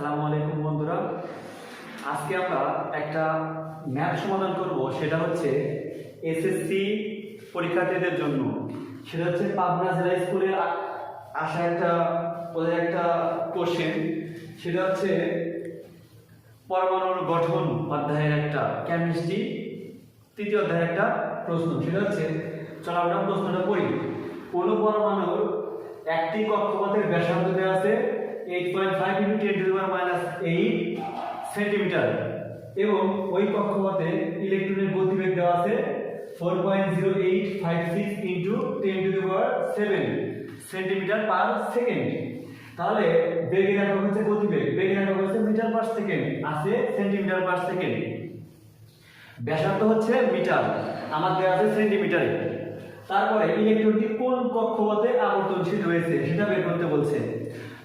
আসসালামু আলাইকুম বন্ধুরা। আজকে আমরা একটা ম্যাথ সমাধান করব, সেটা হচ্ছে এসএসসি পরীক্ষার্থীদের জন্য। সেটা হচ্ছে পাবনা জেলা স্কুলে আসা একটা, ওদের একটা কোশ্চেন সেটা হচ্ছে পরমাণুর গঠন অধ্যায়ের একটা কেমিস্ট্রি তৃতীয় অধ্যায়ের একটা প্রশ্ন। সেটা হচ্ছে, চলো আমরা প্রশ্নটা পড়ি। কোন পরমাণুর একটি কক্ষপথের ব্যাসার্ধ দেওয়া আছে eight point five into ten to minus eight centimetre এবং ওই কক্ষপথে ইলেকট্রনের গতিবেগ দেওয়া আছে four point zero eight five six into ten to the power seven centimetre per second তাহলে বেগের একক হচ্ছে গতিবেগ বেগের একক হচ্ছে মিটার পার সেকেন্ড আছে সেন্টিমিটার পার সেকেন্ড ব্যাসার্ধ হচ্ছে মিটার আমার দেওয়া আছে সেন্টিমিটারে তারপরে ইলেকট্রনটি কোন কক্ষপথে আবর্তনশীল রয়েছে সেটা বের করতে বলছে।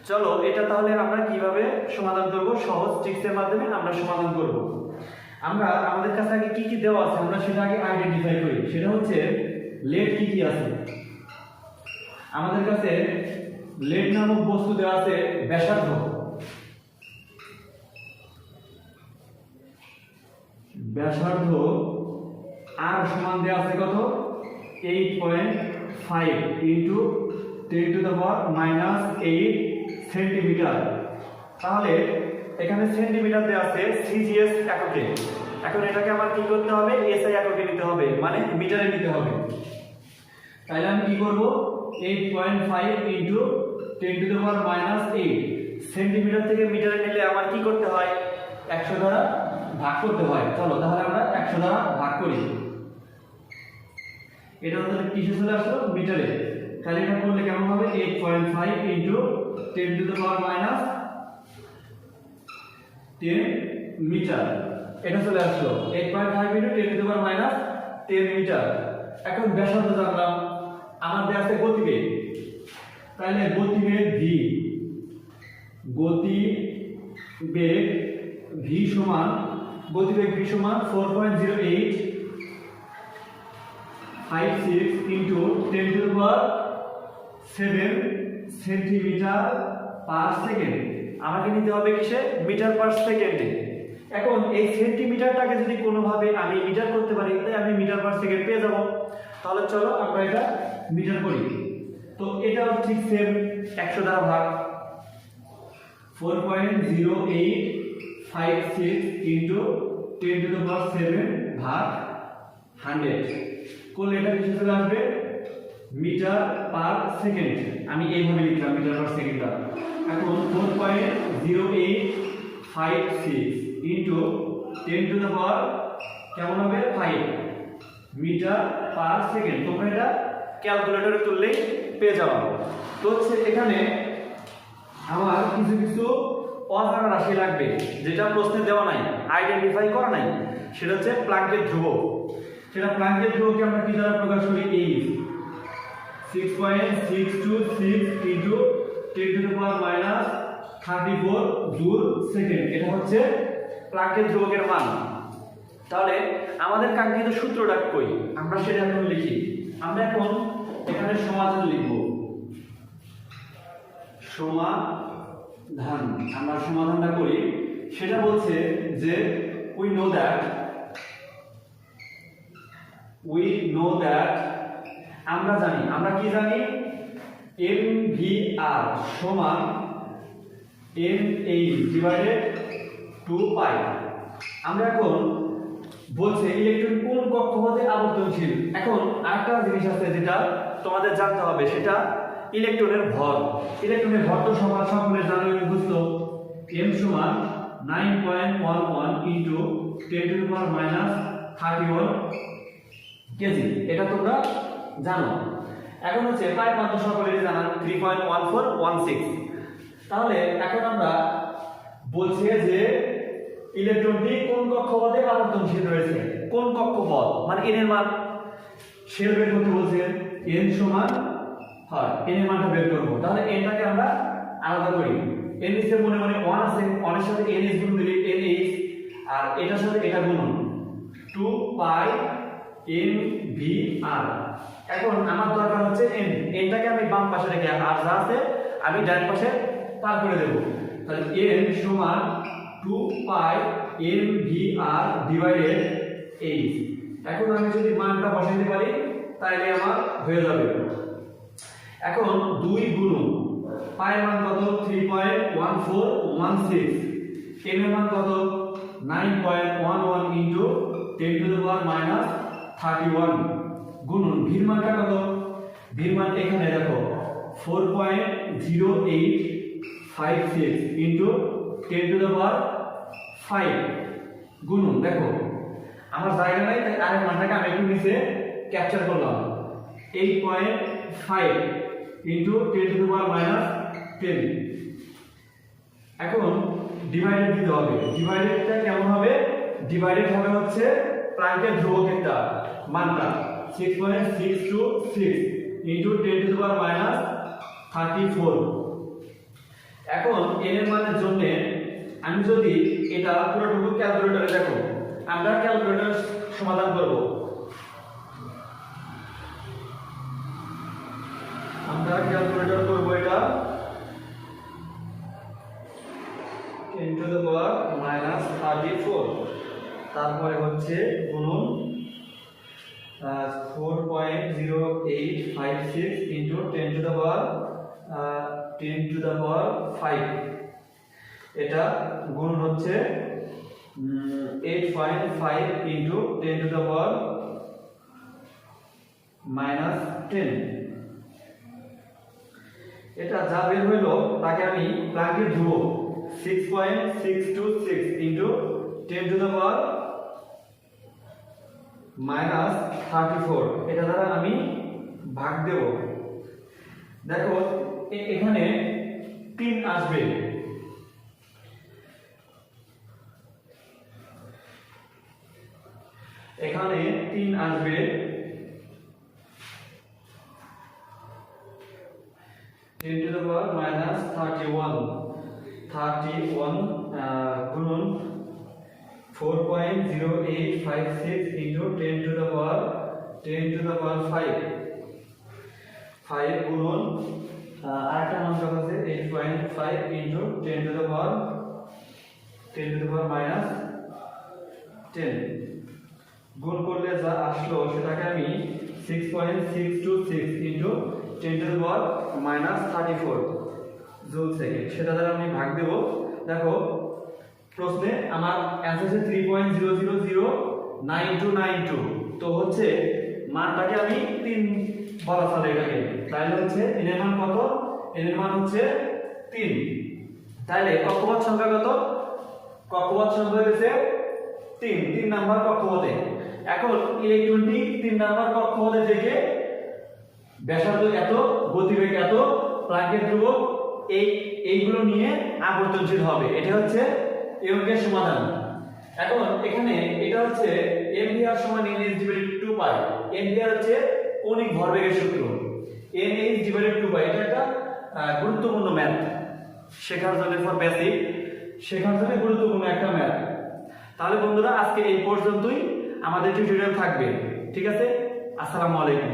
চলো, এটা তাহলে আমরা কীভাবে সমাধান করব? সহজ ট্রিক্সের মাধ্যমে আমরা সমাধান করব। আমরা, আমাদের কাছে আগে কি কি দেওয়া আছে? আমরা সেটা আগে আইডেন্টিফাই করি। সেটা হচ্ছে লেট কি কি আছে? আমাদের কাছে লেড নামক বস্তু দেওয়া আছে, ব্যাসার্ধ। ব্যাসার্ধ আর সমান দেওয়া আছে কত? Eight point five into ten to the power minus eight centimetre. তাহলে এখানে সেন্টিমিটার দেওয়া আছে সিজিএস এককে। এখন এটাকে আমার কি করতে হবে? এসআই এককে নিতে হবে মানে মিটারে নিতে হবে। তাহলে আমি কি করব? Eight point five into ten to the power minus eight centimetre থেকে মিটারে নিলে আমার কি করতে হয়? একশো দ্বারা ভাগ করতে হয়। চলো, তাহলে আমরা একশো দ্বারা ভাগ করি। এটা তাহলে কিসে চলে আসলো? মিটারে। তাহলে এটা করলে কেমন হবে? Eight point five into ten to the power minus ten metre এটা চলে আসলো। Eight point five into ten to the power minus ten metre এখন ব্যাসার্ধ জানলাম। আমার দেওয়া আছে গতিবেগ। তাহলে গতিবেগ ভি গতিবেগ ভি সমান, গতিবেগ ভি সমান four point zero eight five six into ten to power seven centimetre per second আমাকে নিতে হবে কিসে? মিটার পার সেকেন্ডে এখন এই সেন্টিমিটারটাকে যদি কোনোভাবে আমি মিটার করতে পারি, তাহলে আমি মিটার পার সেকেন্ড পেয়ে যাব। তাহলে চলো আমরা এটা মিটার করি। তো এটাও ঠিক সেম একশো দ্বারা ভাগ। Four point zero eight five six into ten to the seven ভাগ হান্ড্রেড করলে এটা কিছু চলে আসবে মিটার পার সেকেন্ড। আমি এইভাবে লিখলাম, মিটার পার সেকেন্ডটা এখন four point zero eight five six into ten to the power কেমন হবে? Five metre per second. তোমরা এটা ক্যালকুলেটরে তুললেই পেয়ে যাওয়া তো হচ্ছে এখানে আমার কিছু কিছু অজানা রাশি লাগবে, যেটা প্রশ্নে দেওয়া নাই আইডেন্টিফাই করা নাই। সেটা হচ্ছে প্লাঙ্কের ধ্রুবক। সেটা প্লাঙ্কের ধ্রুবককে আমরা কি দ্বারা প্রকাশ করি? এই six point six two six into ten to power minus thirty four joule second এটা হচ্ছে প্লাঙ্কের ধ্রুবকের মান। তাহলে আমাদের কাঙ্ক্ষিত সূত্রটা কই? আমরা সেটা এখন লিখি। আমরা এখন এখানে সমাধান লিখব। সমাধান। আমরা সমাধানটা করি। সেটা বলছে যে we know that we know that আমরা জানি, আমরা কি জানি? এম ভি আর সমান M H divided two pi আমরা এখন বলছে ইলেকট্রন কোন কক্ষপথে আবর্তনশীল? এখন আরেকটা জিনিস আছে যেটা তোমাদের জানতে হবে, সেটা ইলেকট্রনের ভর। ইলেকট্রনের ভর তো সমান সকলে জানো বুঝত এম সমান nine point one one into ten to power minus thirty one kg. এটা তোমরা জানো? এখন হচ্ছে প্রায় মাত্র সকলেরই জানা three point one four one six তাহলে এখন আমরা বলছি যে ইলেকট্রনটি কোন কক্ষপথে আবর্তনশীল রয়েছে? কোন কক্ষপথ মানে এন এর মান। সেল বের করতে বলছে এন সমান, হয় এন এর মানটা বের করব। তাহলে এনটাকে আমরা আলাদা করি। এন নিচে মনে মনে ওয়ান আছে ওয়ানের সাথে এন এস গুণ দিলে এন এইচ আর এটার সাথে এটা গুণন two pi N V R এখন আমার দরকার হচ্ছে এন এনটাকে আমি বাম পাশে রেখে আর যা আছে, আমি ডান পাশে পার করে দেবো। তাহলে এন সমান two pi N V R divided H এখন আমি যদি মানটা বসাইতে পারি তাহলে আমার হয়ে যাবে। এখন দুই গুণ পায়ের মান কত? Three point one four one six N এর মান কত? Nine point one one into ten to the power minus thirty one গুণন ভির মানটা কত? ভির মান এখানে দেখো four point zero eight five six into ten to the power five গুণন দেখো। আমার জায়গা নাই, তাই আরেক মানটাকে আমি একটু নিচে ক্যাপচার করলাম। Eight point five into ten to power minus ten এখন ডিভাইডেড দিতে হবে। ডিভাইডেডটা কেমন হবে? ডিভাইডেড হবে হচ্ছে প্রান্তের ধ্রুবকেরটা মানটা। Six point six two six into ten to power minus thirty four এখন এন এর মানের জন্য আমি যদি এটা পুরোটুকু ক্যালকুলেটরে দেখো, আমরা ক্যালকুলেটর সমাধান করব। আমরা ক্যালকুলেটর করব এটা 10 to the power minus thirty four তারপরে হচ্ছে গুণন eight five six into ten to the power ten to the power five এটা গুণ হচ্ছে eight point five into ten to the power minus ten এটা যা বের হইল, তাকে আমি প্লাঙ্কের ধ্রুব six point six two six into minus thirty four এটা দ্বারা আমি ভাগ দেব। দেখো এখানে তিন আসবে। এখানে তিন আসবে। Ten to the power minus thirty one. Thirty one গুণন four point zero eight five six into ten to the power ten to the power five five গুণন আরেকটা কত আছে? Eight point five into ten to the power ten to the power minus ten গুণ করলে যা আসলো সেটাকে আমি six point six two six into ten to the power minus thirty four joule second সেটা দ্বারা আমি ভাগ দেব। দেখো প্রশ্নে আমার অ্যান্সার হচ্ছে three point zero zero zero nine two nine two তো হচ্ছে মানটাকে আমি তিন বলা চলে এটাকে। তাহলে হচ্ছে এন এর মান কত? এন এর মান হচ্ছে তিন। তাহলে কক্ষপথ সংখ্যা কত? কক্ষপথ সংখ্যা হচ্ছে তিন। তিন নাম্বার কক্ষপথে। এখন ইলেকট্রনটি তিন নাম্বার কক্ষপথে থেকে ব্যাসার্ধ এত, গতিবেগ এত, প্লাঙ্কের ধ্রুবক এই, এইগুলো নিয়ে আবর্তনশীল হবে। এটা হচ্ছে এই অঙ্কের সমাধান এখন এখানে এটা হচ্ছে এমভিআর সমান N H divided two pi MVR হচ্ছে কৌণিক ভরবেগের সূত্র N H divided two pi এটা একটা গুরুত্বপূর্ণ ম্যাথ। শেখার জন্য ফর বেসিক শেখার জন্য গুরুত্বপূর্ণ একটা ম্যাথ। তাহলে বন্ধুরা, আজকে এই পর্যন্তই। আমাদের টিউটোরিয়াল থাকবে। ঠিক আছে? আসসালামু আলাইকুম।